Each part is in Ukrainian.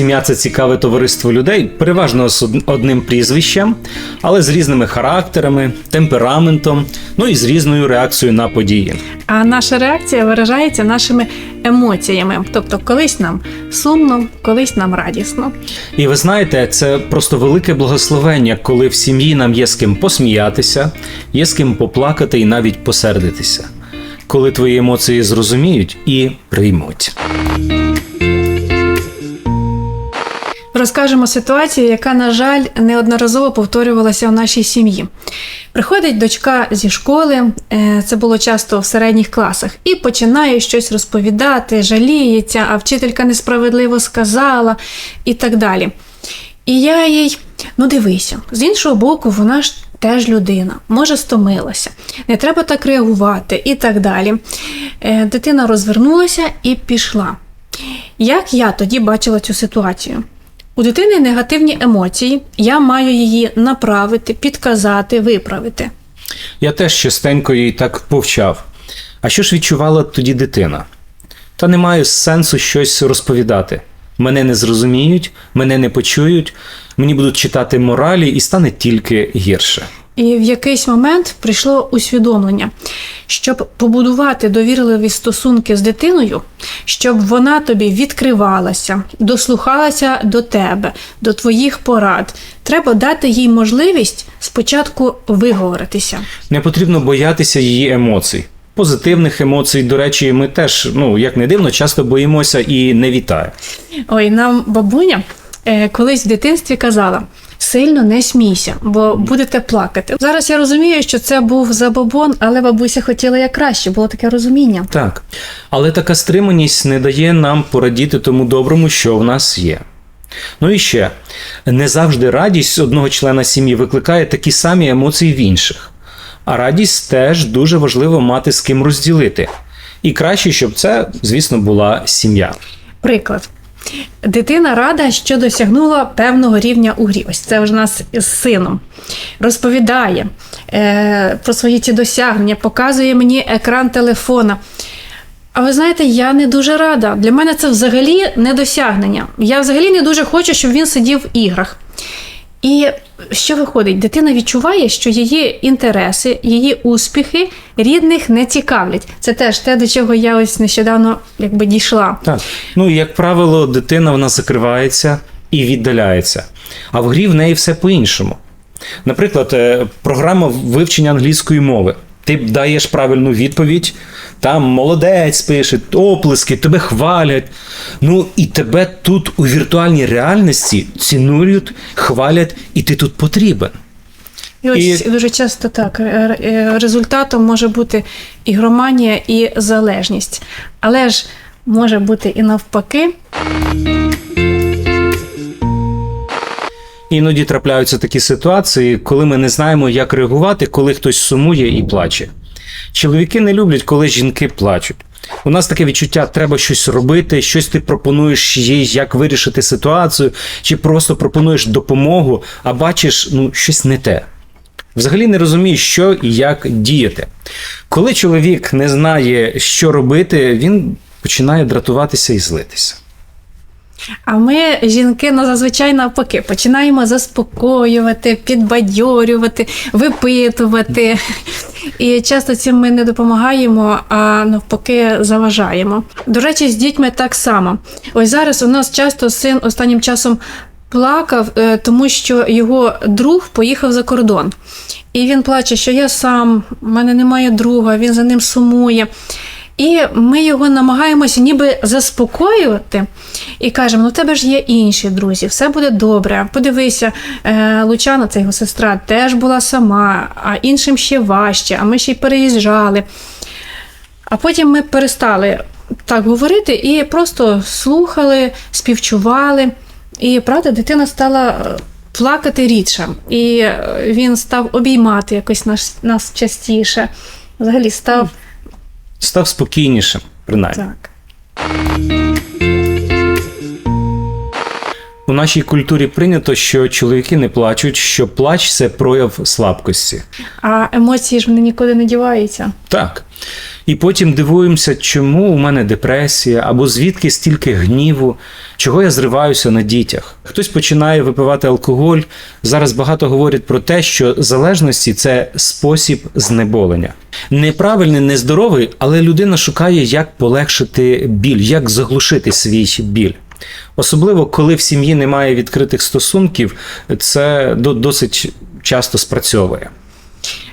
сім'я це цікаве товариство людей, переважно з одним прізвищем, але з різними характерами, темпераментом, ну і з різною реакцією на події. А наша реакція виражається нашими емоціями. Тобто, колись нам сумно, колись нам радісно. І ви знаєте, це просто велике благословення, коли в сім'ї нам є з ким посміятися, є з ким поплакати і навіть посердитися. Коли твої емоції зрозуміють і приймуть. Розкажемо ситуацію, яка, на жаль, неодноразово повторювалася в нашій сім'ї. Приходить дочка зі школи, е, це було часто в середніх класах, і починає щось розповідати, жаліється, а вчителька несправедливо сказала і так далі. І я їй, ну дивися, з іншого боку, вона ж теж людина, може стомилася, не треба так реагувати і так далі. Е, Дитина розвернулася і пішла. Як я тоді бачила цю ситуацію? У дитини негативні емоції, я маю її направити, підказати, виправити. Я теж частенько їй так повчав. А що ж відчувала тоді дитина? Та не маю сенсу щось розповідати. Мене не зрозуміють, мене не почують, мені будуть читати моралі і стане тільки гірше. І в якийсь момент прийшло усвідомлення, щоб побудувати довірливі стосунки з дитиною, щоб вона тобі відкривалася, дослухалася до тебе, до твоїх порад. Треба дати їй можливість спочатку виговоритися. Не потрібно боятися її емоцій. Позитивних емоцій, до речі, ми теж, ну як не дивно, часто боїмося і не вітає. Ой, нам бабуня е, колись в дитинстві казала: сильно не смійся, бо будете плакати. Зараз я розумію, що це був забобон, але бабуся хотіла як краще, було таке розуміння. Так. Але така стриманість не дає нам порадіти тому доброму, що в нас є. Ну і ще, не завжди радість одного члена сім'ї викликає такі самі емоції в інших. А радість теж дуже важливо мати з ким розділити. І краще, щоб це, звісно, була сім'я. Приклад. Дитина рада, що досягнула певного рівня у грі. Ось це вже нас з сином. Розповідає е, про свої ці досягнення, показує мені екран телефона. А ви знаєте, я не дуже рада. Для мене це взагалі не досягнення. Я взагалі не дуже хочу, щоб він сидів в іграх. І що виходить? Дитина відчуває, що її інтереси, її успіхи рідних не цікавлять. Це теж те, до чого я ось нещодавно якби дійшла. Так. Ну як правило, дитина вона закривається і віддаляється. А в грі в неї все по-іншому. Наприклад, е, програма вивчення англійської мови. Ти даєш правильну відповідь, там молодець пише, оплески, тебе хвалять. Ну і тебе тут у віртуальній реальності цінують, хвалять, і ти тут потрібен. І ось І- дуже часто так. Результатом може бути ігроманія і залежність. Але ж може бути і навпаки. Іноді трапляються такі ситуації, коли ми не знаємо, як реагувати, коли хтось сумує і плаче. Чоловіки не люблять, коли жінки плачуть. У нас таке відчуття, треба щось робити, щось ти пропонуєш їй, як вирішити ситуацію, чи просто пропонуєш допомогу, а бачиш ну, щось не те. Взагалі не розумієш, що і як діяти. Коли чоловік не знає, що робити, він починає дратуватися і злитися. А ми, жінки, ну, зазвичай навпаки, починаємо заспокоювати, підбадьорювати, випитувати. І часто цим ми не допомагаємо, а навпаки заважаємо. До речі, з дітьми так само. Ось зараз у нас часто син останнім часом плакав, е, тому що його друг поїхав за кордон. І він плаче, що я сам, в мене немає друга, він за ним сумує. І ми його намагаємося ніби заспокоювати і кажемо: ну, в тебе ж є інші друзі, все буде добре. Подивися, е, Лучана, це його сестра, теж була сама, а іншим ще важче, а ми ще й переїжджали. А потім ми перестали так говорити і просто слухали, співчували. І правда, дитина стала е, плакати рідше, і е, він став обіймати якось нас, нас частіше. Взагалі став Став спокійнішим, принаймні. так. У нашій культурі прийнято, що чоловіки не плачуть, що плач це прояв слабкості. А емоції ж вони нікуди не діваються. Так. І потім дивуємося, чому у мене депресія, або звідки стільки гніву, чого я зриваюся на дітях. Хтось починає випивати алкоголь. Зараз багато говорять про те, що залежності це спосіб знеболення. Неправильний, нездоровий, але людина шукає, як полегшити біль, як заглушити свій біль. Особливо, коли в сім'ї немає відкритих стосунків, це досить часто спрацьовує.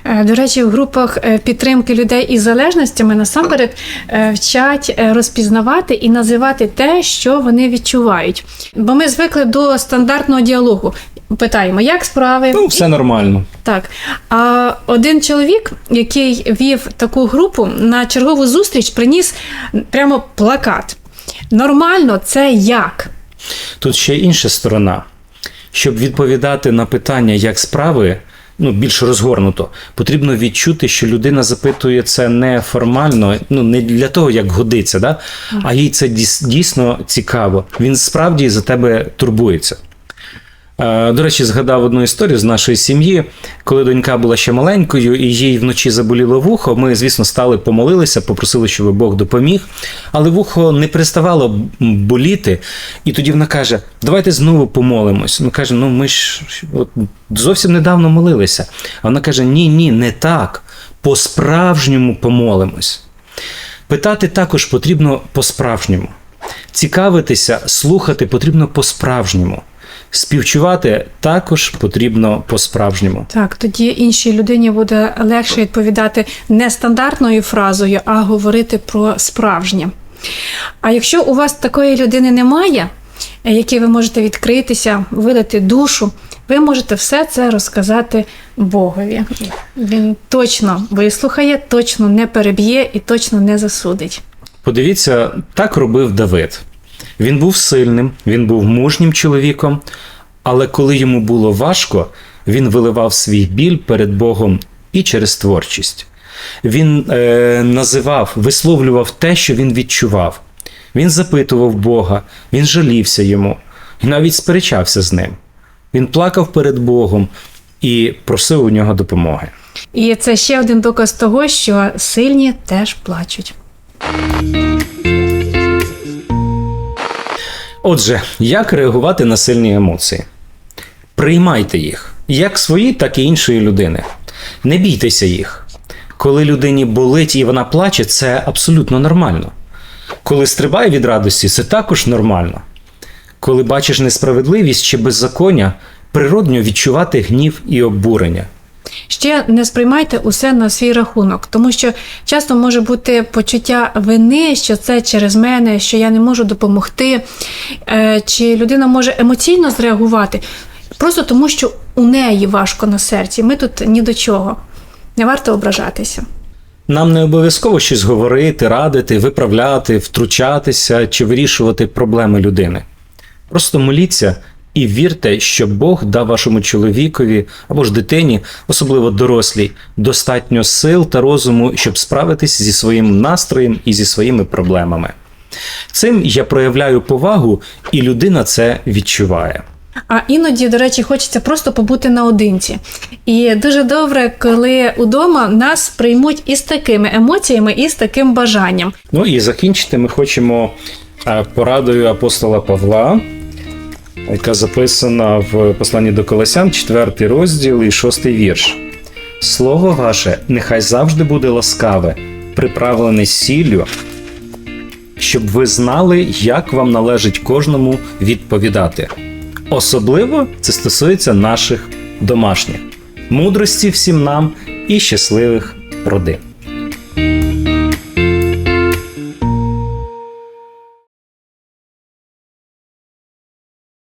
Е, До речі, в групах е, підтримки людей із залежностями насамперед е, вчать розпізнавати і називати те, що вони відчувають. Бо ми звикли до стандартного діалогу. Питаємо, як справи? Ну, все нормально. Так. А один чоловік, який вів таку групу на чергову зустріч, приніс прямо плакат. Нормально, це як? Тут ще інша сторона. Щоб відповідати на питання, як справи, ну більш розгорнуто, потрібно відчути, що людина запитує це не формально, ну не для того, як годиться, да? а їй це дійсно цікаво. Він справді за тебе турбується. Е, До речі, згадав одну історію з нашої сім'ї, коли донька була ще маленькою, і їй вночі заболіло вухо. Ми, звісно, стали помолилися, попросили, щоб Бог допоміг. Але вухо не переставало боліти. І тоді вона каже: Давайте знову помолимось. Ми кажемо, ну ми ж от, зовсім недавно молилися. А вона каже: Ні, ні, не так. По-справжньому помолимось. Питати також потрібно по-справжньому. Цікавитися, слухати потрібно по-справжньому. Співчувати також потрібно по-справжньому. Так, тоді іншій людині буде легше відповідати не стандартною фразою, а говорити про справжнє. А якщо у вас такої людини немає, е, якій ви можете відкритися, видати душу, ви можете все це розказати Богові. Він точно вислухає, точно не переб'є і точно не засудить. Подивіться, так робив Давид. Він був сильним, він був мужнім чоловіком, але коли йому було важко, він виливав свій біль перед Богом і через творчість. Він е, називав, висловлював те, що він відчував. Він запитував Бога, він жалівся йому і навіть сперечався з ним. Він плакав перед Богом і просив у нього допомоги. І це ще один доказ того, що сильні теж плачуть. Отже, як реагувати на сильні емоції? Приймайте їх, як свої, так і іншої людини. Не бійтеся їх. Коли людині болить і вона плаче, це абсолютно нормально. Коли стрибає від радості, це також нормально. Коли бачиш несправедливість чи беззаконня, природньо відчувати гнів і обурення. Ще не сприймайте усе на свій рахунок, тому що часто може бути почуття вини, що це через мене, що я не можу допомогти, е, чи людина може емоційно зреагувати, просто тому що у неї важко на серці. Ми тут ні до чого. Не варто ображатися. Нам не обов'язково щось говорити, радити, виправляти, втручатися чи вирішувати проблеми людини. Просто моліться і вірте, що Бог дав вашому чоловікові або ж дитині, особливо дорослій, достатньо сил та розуму, щоб справитись зі своїм настроєм і зі своїми проблемами. Цим я проявляю повагу, і людина це відчуває. А іноді, до речі, хочеться просто побути наодинці. І дуже добре, коли удома нас приймуть із такими емоціями, і з таким бажанням. Ну і закінчити ми хочемо е, порадою апостола Павла, яка записана в посланні до Колосян, 4 розділ і 6 вірш. Слово ваше нехай завжди буде ласкаве, приправлене сіллю, щоб ви знали, як вам належить кожному відповідати. Особливо це стосується наших домашніх, мудрості всім нам і щасливих родин.